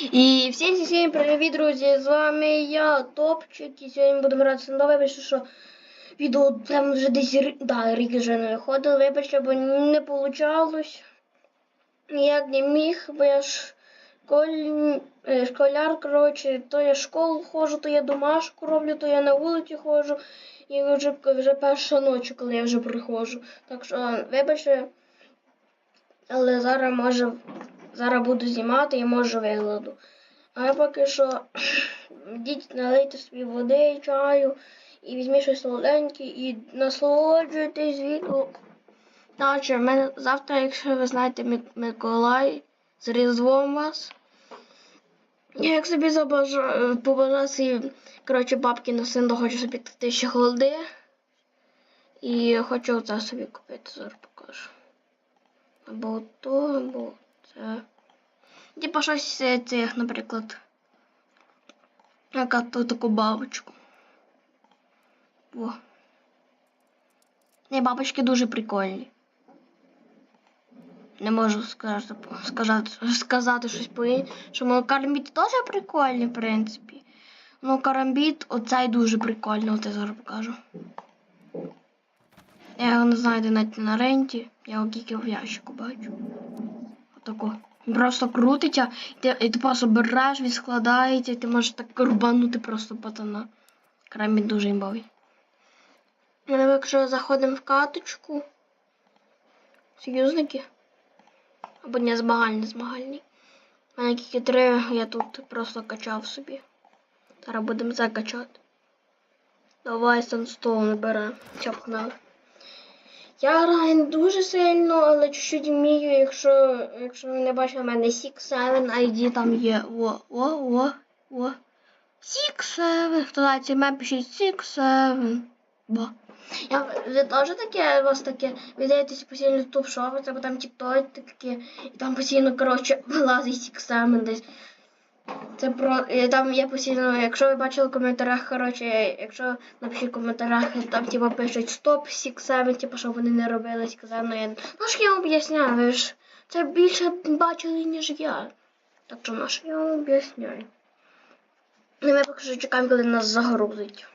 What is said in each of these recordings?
І всім всім привіт, друзі! З вами я, Топчик, і сьогодні будемо гратися на вибачте, що відео прям вже десь да, рік вже не виходило, вибачте, бо не вийшло. Ніяк не міг, бо я ж школь... е, школяр, коротше, то я в школу ходжу, то я домашку роблю, то я на вулиці ходжу. І вже, вже перша ночі, коли я вже приходжу. Так що, вибачте, але зараз може зараз буду знімати і може вигляду. А я поки що йдіть налийте собі води, чаю і візьміть щось солоденьке і насолоджуйтесь відео. Наче мене завтра, якщо ви знаєте Миколай, з Різдвом вас. Я як собі забажаю, побажаю коротше, бабки на син хочу собі такі ще. І хочу це собі купити, зараз покажу. Або то, або. Типа щось е, цих, наприклад. Яка то таку бабочку. О. Не, бабочки дуже прикольні. Не можу сказати, сказати, сказати щось по іншому. Карамбіт теж прикольний, в принципі. Ну, карамбіт, оцей дуже прикольний, я зараз покажу. Я його не знаю, де навіть на ренті. Я його тільки в ящику бачу. Отако. Він просто крутиться, ти, і ти просто береш, він складається, і ти можеш так рубанути просто пацана. Кремі дуже імбовий. Ну, якщо заходимо в каточку. Союзники. Або не змагальні, змагальні. У мене тільки три, я тут просто качав собі. Зараз будемо закачати. Давай Санстоун бере. Все, погнали. Я граю дуже сильно, але чуть-чуть вмію, якщо, якщо ви не бачили, в мене 6-7 ID там є. О, о, о, о. 6-7. Хто знає цей мем, пишіть 6-7. Бо. Я, ви теж таке, у вас таке, ви дивитесь постійно ютуб шоу, або там тікток таке, і там постійно, коротше, вилазить 6-7 десь. Це про е, там є постійно, якщо ви бачили в коментарях, коротше, якщо напишіть в коментарях, там типу пишуть стоп, сік саме, типу, щоб вони не робили сказано, я ну ж я об'ясняю, ви ж це більше бачили, ніж я. Так що наш я вам об'ясняю. Ну, ми поки що чекаємо, коли нас загрузить.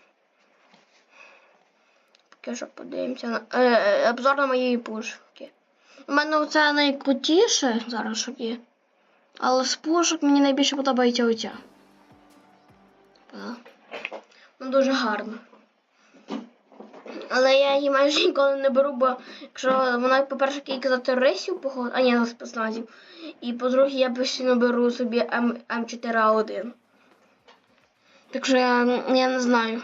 Поки що подивимося на е, е, обзор на моєї пушки. У мене оце найкрутіше зараз що є. Але з пушок мені найбільше подобається оця. Так. Ну, дуже гарно. Але я її майже ніколи не беру, бо якщо вона, по-перше, кілька за терористів походу, а ні, на спецназів. І по-друге, я постійно беру собі М, М4А1. Так що я, я не знаю.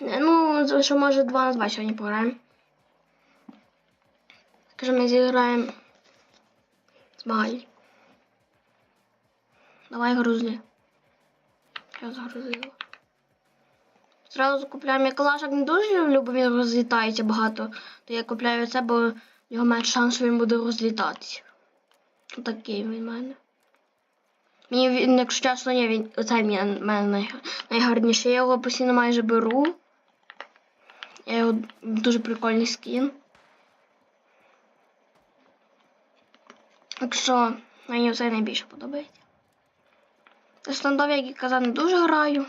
Ну, що може 2 на 2 сьогодні пограємо. Скажи, ми зіграємо змагальні. Давай грузи. Я загрузила. Зразу купляємо. Я калашок не дуже люблю, бо він розлітається багато. То я купляю це, бо в нього шанс, що він буде розлітатися. Такий він в мене. Мені він, якщо чесно, ні, він оцей в мене най, найгарніший. Я його постійно майже беру. Я його дуже прикольний скін. Так що мені оцей найбільше подобається. Стандов, як і казав, не дуже граю.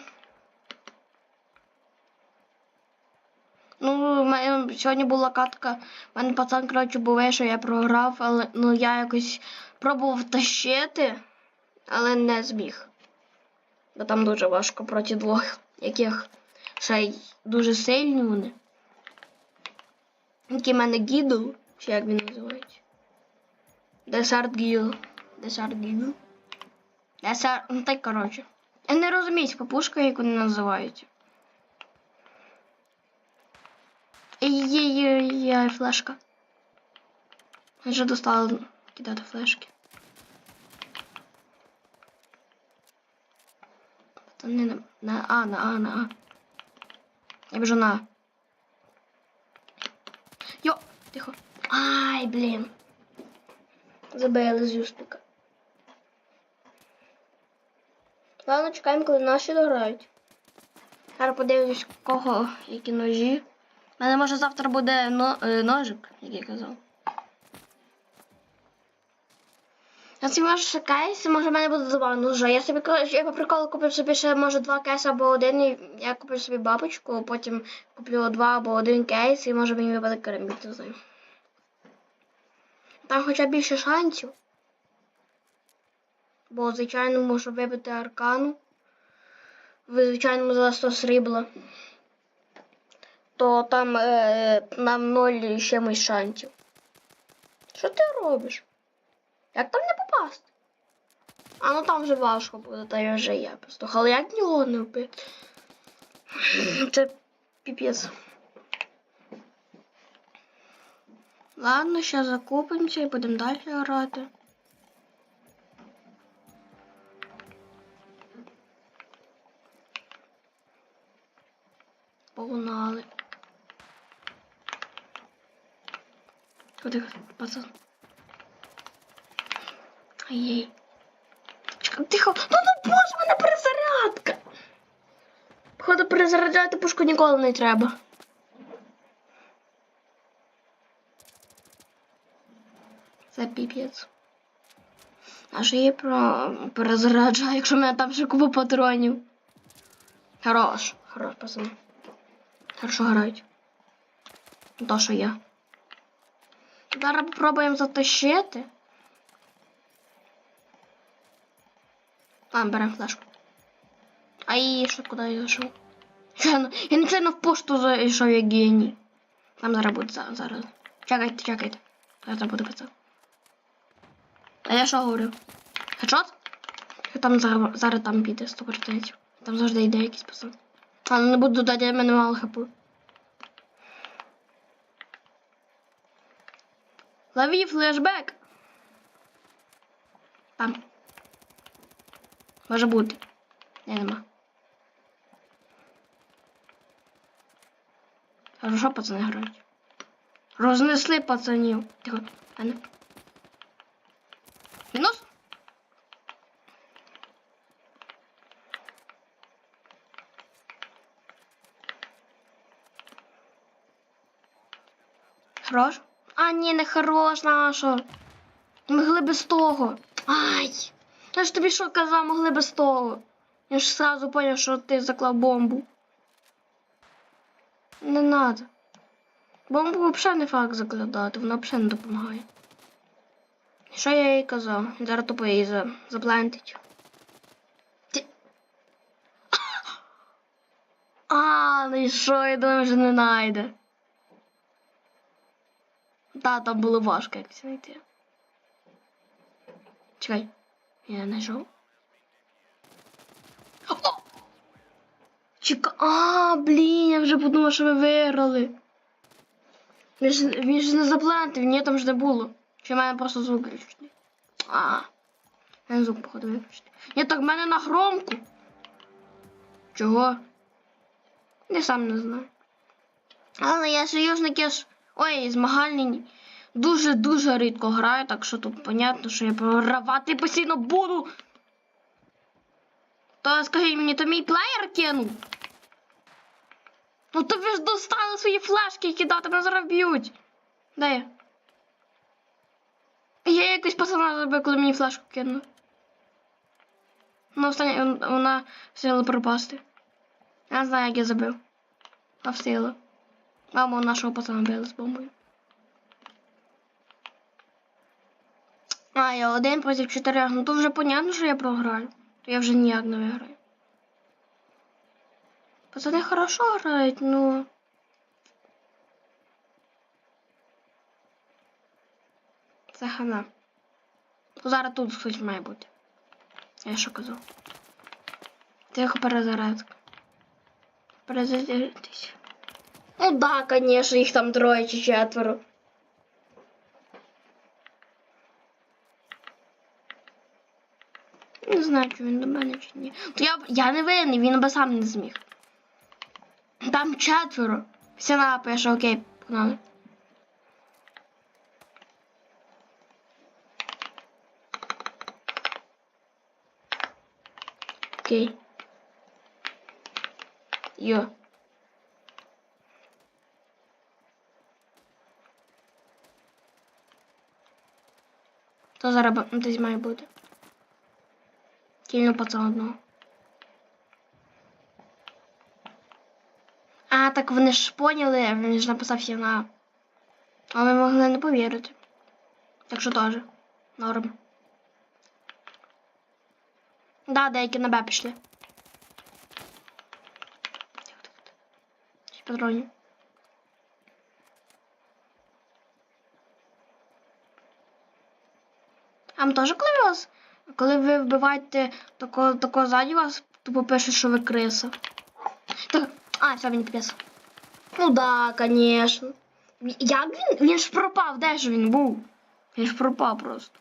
Ну, в мене сьогодні була катка. У мене пацан, коротше, був, що я програв, але ну я якось пробував тащити, але не зміг. Бо там дуже важко проти двох, яких ще й дуже сильні вони. Який в мене гідл, чи як він називається? Десарт гідл. Десарт гідл. Десарт, ну так коротше. Я не розумію, папушка, як вони називають. Є-є-є, флешка. Я вже достала кидати флешки. Та не на, на А, на А, на А. Я біжу на. Йо, тихо. Ай, блін. Забили з юстика. Ладно, чекаємо, коли наші дограють. Зараз подивлюсь, кого які ножі. У мене може завтра буде но, е, ножик, як я казав. Я собі можу ще кейс, може в мене буде забавно вже. Я собі я по приколу купив собі ще може два кейси або один. І я куплю собі бабочку, потім куплю два або один кейс, і може мені випаде карамбіт, не знаю. Там хоча більше шансів. Бо звичайно можу вибити аркану. В звичайному за 100 срібла. То там е, нам ноль з чимось шансів. Що ти робиш? Як там не попасти? А ну там вже важко буде, та я вже є просто. Але як нього не вбити? Це піпець. Ладно, ще закупимося і будемо далі грати. Куди, пацан? Ай-яй. Тихо. Ну ну боже, в мене перезарядка. Походу, перезаряджати пушку ніколи не треба. Це піпець. А що я про перезаряджаю, якщо в мене там ще купа патронів. Хорош, хорош, пацани. Хорошо грають. То, що я. Зараз попробуємо затащити. А, беремо флешку. А і що куди я зайшов? Я, я нечайно в пошту зайшов, як геній. Там зараз буде зараз. Чекайте, чекайте. Я там буду писати. А я що говорю? Хедшот? Я там зараз, зараз там піде 100%. Там завжди йде якийсь пацан. А не буду дати, я мене мало хп. Лови флешбек. Там. Може бути. Не, нема. Хорошо, пацани грають. Рознесли пацанів. Тихо. Мене. Мінус? Хорош? А, ні, не хорош, нащо? Могли без того. Ай! Я ж тобі що казав, могли без того. Я ж сразу поняв, що ти заклав бомбу. Не надо. Бомбу взагалі не факт закладати, вона взагалі не допомагає. Що я їй казав? Зараз тупо її за... заплентить. Ти... А, ну і що, я думаю, що не найде. Та, там було важко якось знайти. Чекай, я знайшов. О! Чека... А, блін, я вже подумав, що ви виграли. Він ж, він ж не там ж не було. Чи в просто звук виключений. А, я звук, походу, виключений. Ні, так в мене на громку. Чого? Я сам не знаю. Але я союзники ж. Ой, змагальні дуже-дуже рідко граю, так що тут понятно, що я програвати постійно буду. То скажіть мені, то мій плеєр кинув? Ну то ви ж достали свої флешки кидати, мене зараз б'ють. Де я? Я якось пацана забив, коли мені флешку кинули. Ну, останнє, вона встигла пропасти. Я не знаю, як я забив. А встигла. Маму нашого пацана били з бомбою. А, я один проти чотирьох. Ну то вже понятно, що я програю. Я вже ніяк не виграю. Пацани хорошо грають, ну. Це хана. Зараз тут хтось має бути. Я що казав? Тихо перезарядка. Перезарядитись. Ну да, конечно, їх там троє чи четверо. Не знаю, чи він до мене чи ні. То я, я не винний, він би сам не зміг. Там четверо. Все напише, окей, погнали. Окей. Йо. Хто зараз десь має бути? Кільно пацан одного. А, так вони ж поняли, він ж написав на. А ми могли не повірити. Так що теж. Норм. Да, деякі на Б пішли. Патронів. А вам теж коли вас, коли ви вбиваєте такого, такого ззаді вас, тупо пише, що ви криса. Так, а, все, він підпис. Ну да, конечно. Як він? Він ж пропав, де ж він був? Він ж пропав просто.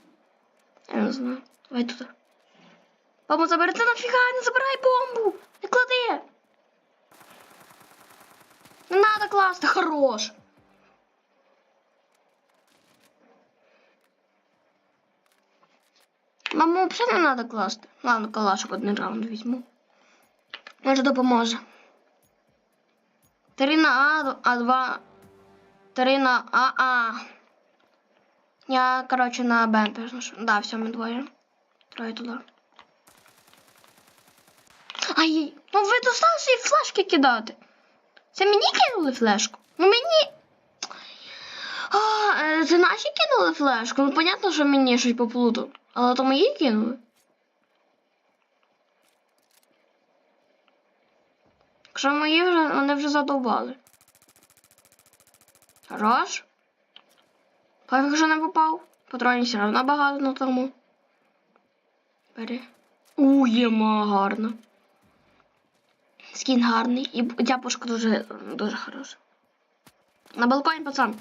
Я не знаю. Давай тут. Бабу, забери це нафіга, не забирай бомбу! Не клади! Не надо класти, хорош! Маму взагалі не надо класти. Ладно, калашок один раунд візьму. Може допоможе. Три на А, а два. Три на А, А. Я, короче, на Б пишу. Да, все, ми двоє. Троє туди. Ай, ну ви достали свої флешки кидати. Це мені кинули флешку? Ну мені. А, е, це наші кинули флешку. Ну, понятно, що мені щось поплутав. Але то мої кинули. Якщо мої вже, вони вже задовбали. Хорош. Пофіг, що не попав. Патронів все одно багато на тому. Бери. У, єма гарно. Скін гарний. І дяпушка дуже, дуже хороша. На балконі, пацан.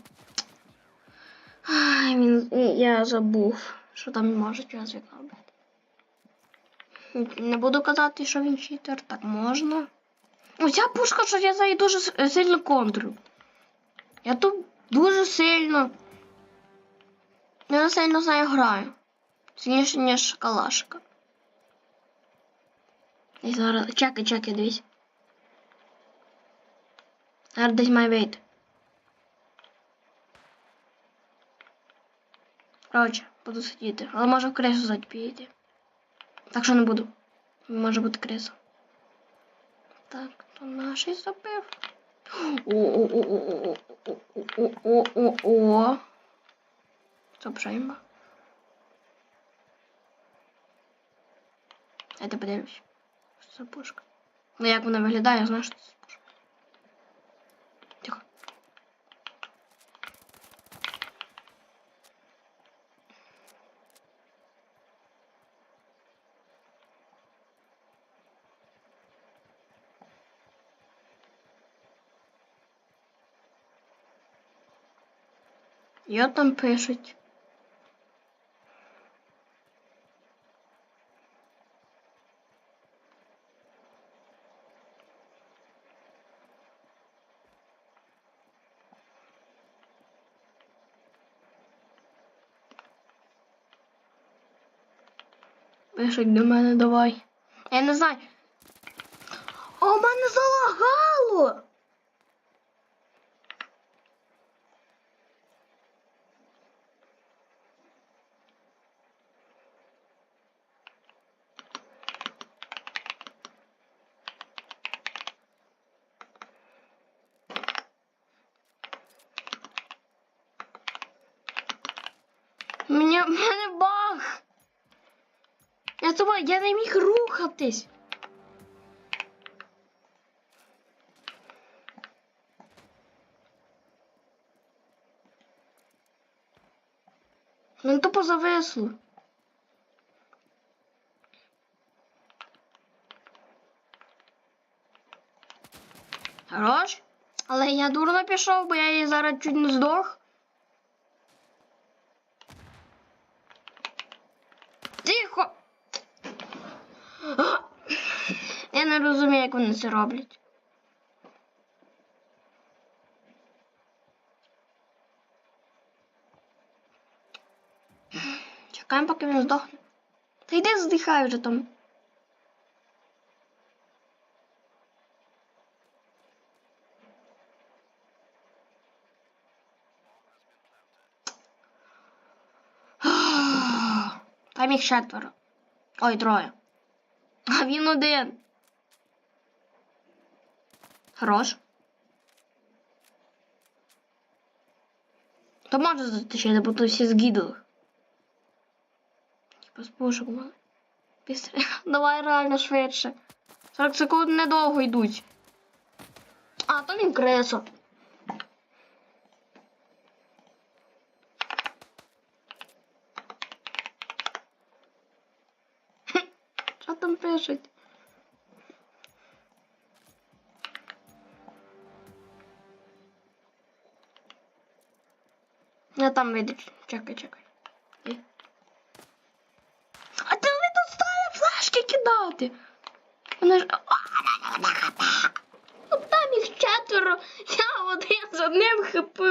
Ай, він, я забув, що там може час викладати. Не буду казати, що він читер, так можна. Оця пушка, що я за неї дуже сильно контрю. Я тут дуже сильно. Я сильно з нею граю. Сильніше, ніж калашика. І зараз. Чекай, чекай, дивись. Зараз десь має вийти. Коротше, буду сидіти. Але може в крису ззаді підійти. Так що не буду. Може бути криса. Так, то наший забив. О-о-о-о-о-о-о-о-о. Це пшейма. Дайте подивлюсь. Що це за пушка? Ну як вона виглядає, я знаю, що це Я там пишуть. Пишуть до мене давай. Я не знаю. О, мене залагало! Мені, в мене баг. Я думаю, я не міг рухатись. Ну тупо зависло. Хорош? Але я дурно пішов, бо я її зараз чуть не здох. Тихо. Я не розумію, як вони це роблять. Чекаємо, поки він здохне. Та йди здихай вже там. їх четверо. Ой, троє. А він один. Хорош. То може затащити, бо тут всі згідали. Типа з пушок мали. Давай реально швидше. 40 секунд недовго йдуть. А, то він кресо. Що там пишуть? Там вийду. Чекай, чекай. А ти не тут стали флешки кидати. Вони ж. Там їх четверо. Я один з одним хп.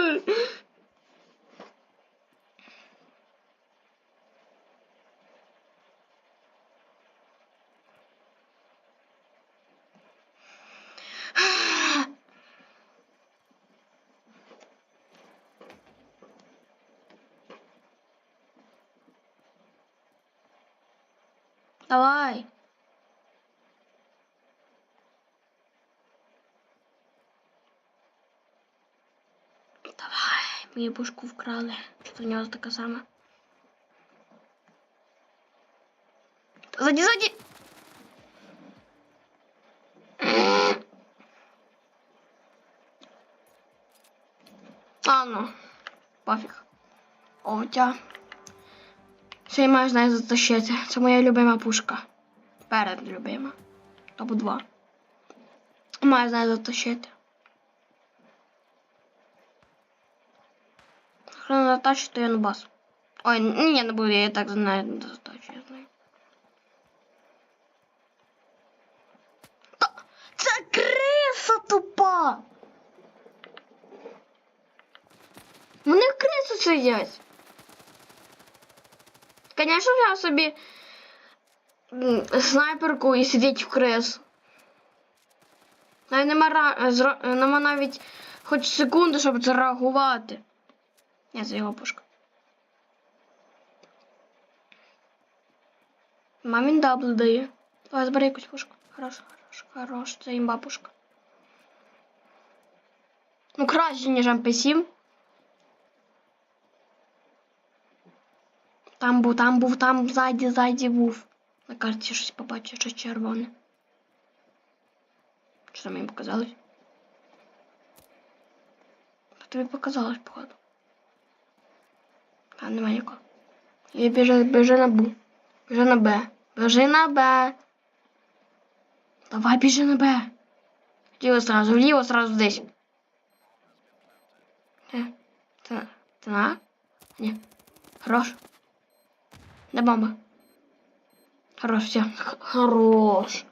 Давай. Давай, мені пушку вкрали. Що в нього така сама. Заді, заді. А ну, пофіг. Овтя. Ще й маю затащити. Це моя любима пушка. Перед любима. Або два. Маю з затащити. Якщо не то я на бас. Ой, ні, не буду, я так знаю, не затащу, я знаю. Це криса тупа! Вони в крису сидять. Конечно, взяв собі снайперку і сидіть в крис. Навіть нема, нема навіть хоч секунди, щоб зареагувати. Ні, це його пушка. Мамін дабл дає. Давай збери якусь пушку. Хорош, хорош, хорош. Це імба пушка. Ну, краще, ніж МП7. Там був, там був, там ззаді, ззаді був. На карті щось побачив, щось червоне. Що там мені показалось? Тобі показалось, походу? А, немає нікого. І біжи, біжи на Б. Біжи на Б. Біжи на Б. Давай біжи на Б. Вліво сразу, вліво сразу десь. Е, Ти, ти на? Ні. Хорош. Де бомба? Хорош, все. Хорош.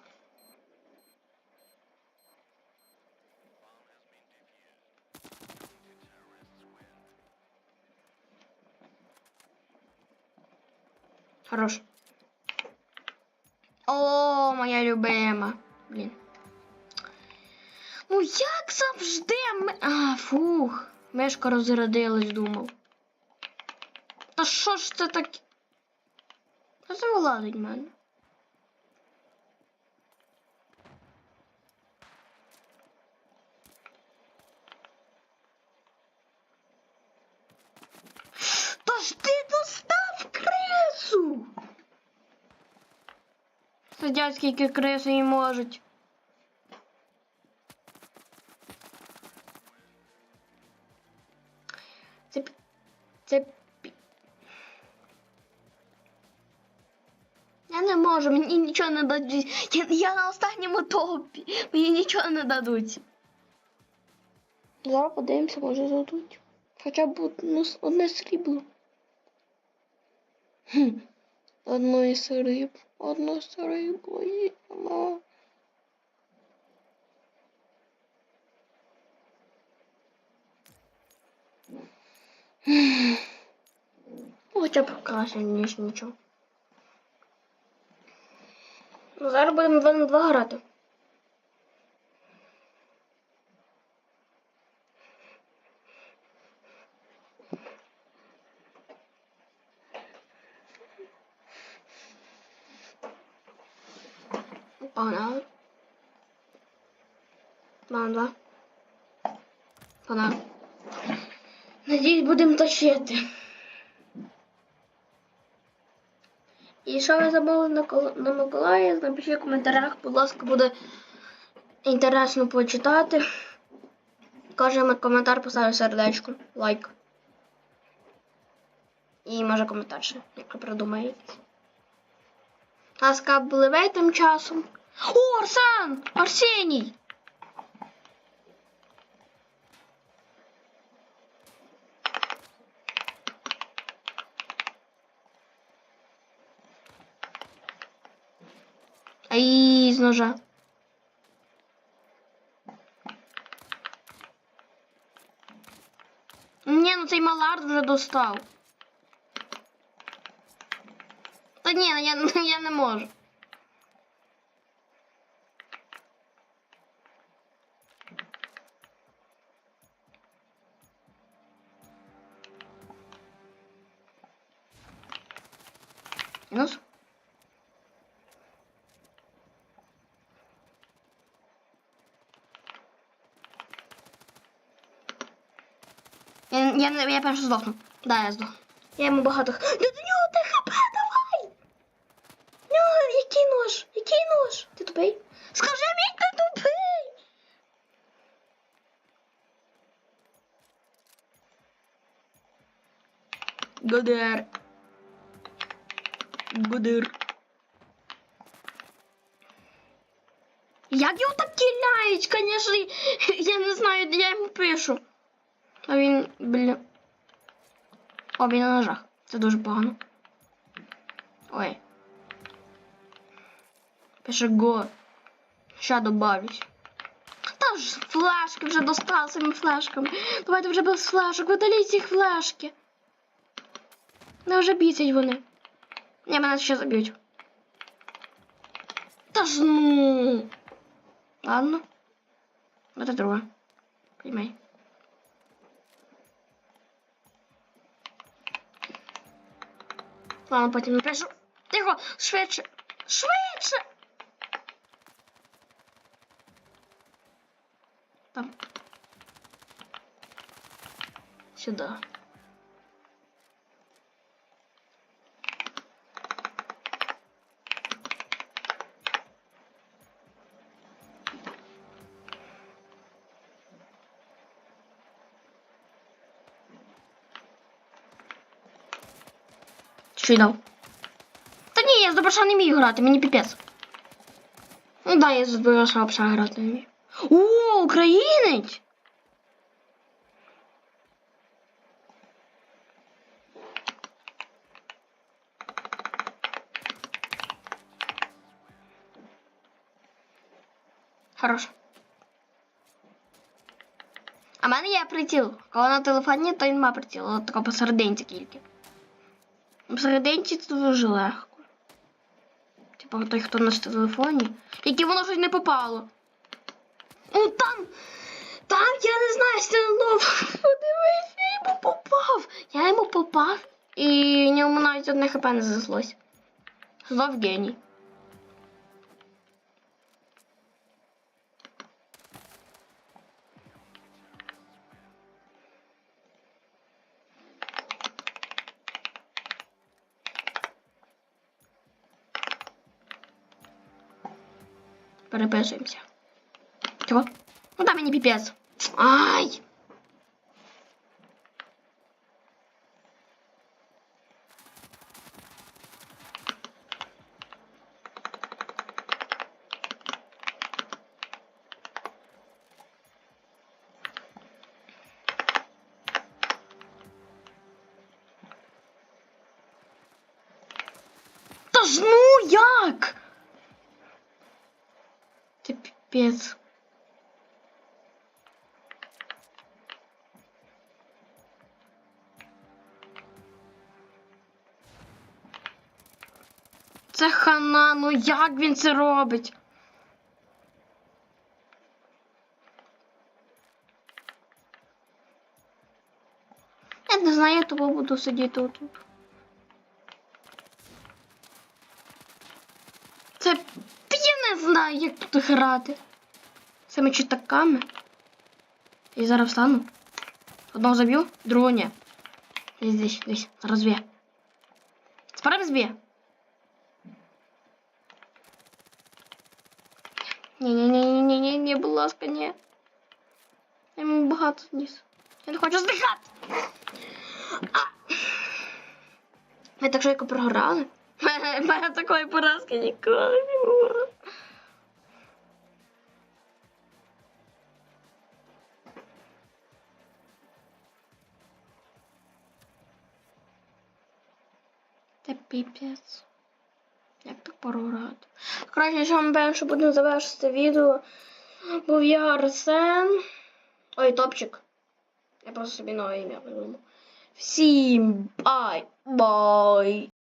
Хорош. О, моя любима. Блін. Ну як завжди ми... А, фух. Мишка розрядилась, думав. Та що ж це таке? В мене. Та ж ти достав крису! Сидять скільки криси і можуть. Це... Це... Я не можу, мені нічого не дадуть. Я, я на останньому топі. Мені нічого не дадуть. Зараз подивимося, може дадуть. Хоча б одне, одне срібло. Хм. Одно із риб. Одно срібло є. Ну. Хоча б краще, ніж нічого. Ну, зараз будемо 2 на 2 грати. Пана. Пана два. Пана. Надіюсь, будемо точити. І що ви забули на, на Миколая, напишіть в коментарях, будь ласка, буде інтересно почитати. Кожен коментар поставив сердечко, лайк. І може коментар ще, якщо придумає якийсь. Ласка, пливе тим часом. О, Арсен! Арсеній! ножа. Ні, ну цей малард вже достав. Та ні, ну я, я не можу. Мінус. Я, я, не- я перше здохну. Да, я здохну. Я йому багато. Да до нього ти хп, давай! Нього який нож? Який нож? Ти тупий? Скажи мені, ти тупий! Гудер. Гудер. Як його так киляють, конечно, я не знаю, де я йому пишу. А він, бля. О, він на ножах. Це дуже погано. Ой. Пише го. Ща добавлюсь. Та ж флешки вже достав цими флешками. Давайте вже без флешок. Видаліть ці флешки. Не вже бісять вони. Ні, мене ще заб'ють. Та ж ну. Ладно. Это друга. Приймай. Ладно, потім напишу. Тихо, швидше. Швидше. Там. Сюда. Й дав? Та ні, я з доброша не вмію грати, мені піпець. Ну да, я з доброша взагалі грати не вмію. О, українець! Хорош. А в мене є приціл. Коли на телефоні, то він має приціл. От тако посерединці тільки. Посерединці це дуже легко. Типа той, хто на телефоні. Тільки воно щось не попало. Ну там. Там я не знаю, стянув. Подивись, я йому попав. Я йому попав. І ньому навіть одне хп не заслось. Знов геній. Переписуємося. Чого? Ну там мені піпець. Ай! Та ж ну як? Піпець. Це хана, ну як він це робить? Я не знаю, я тобі буду сидіти отут. Це п'яне не знаю, як тут грати. Цими читаками. І зараз встану. Одного заб'ю, другого ні. Десь, десь, десь. Зараз дві. Справді зб'є. Ні-ні-ні-ні-ні, будь ласка, ні. Я йому багато зніс. Я не хочу здихати. Ви так швидко програли? У мене такої поразки ніколи не було. Піпець. Як так програти? Краще, що ми певно, що будемо завершити відео. Був я Арсен. Ой, топчик. Я просто собі нове ім'я придумав. Всім бай! Бай!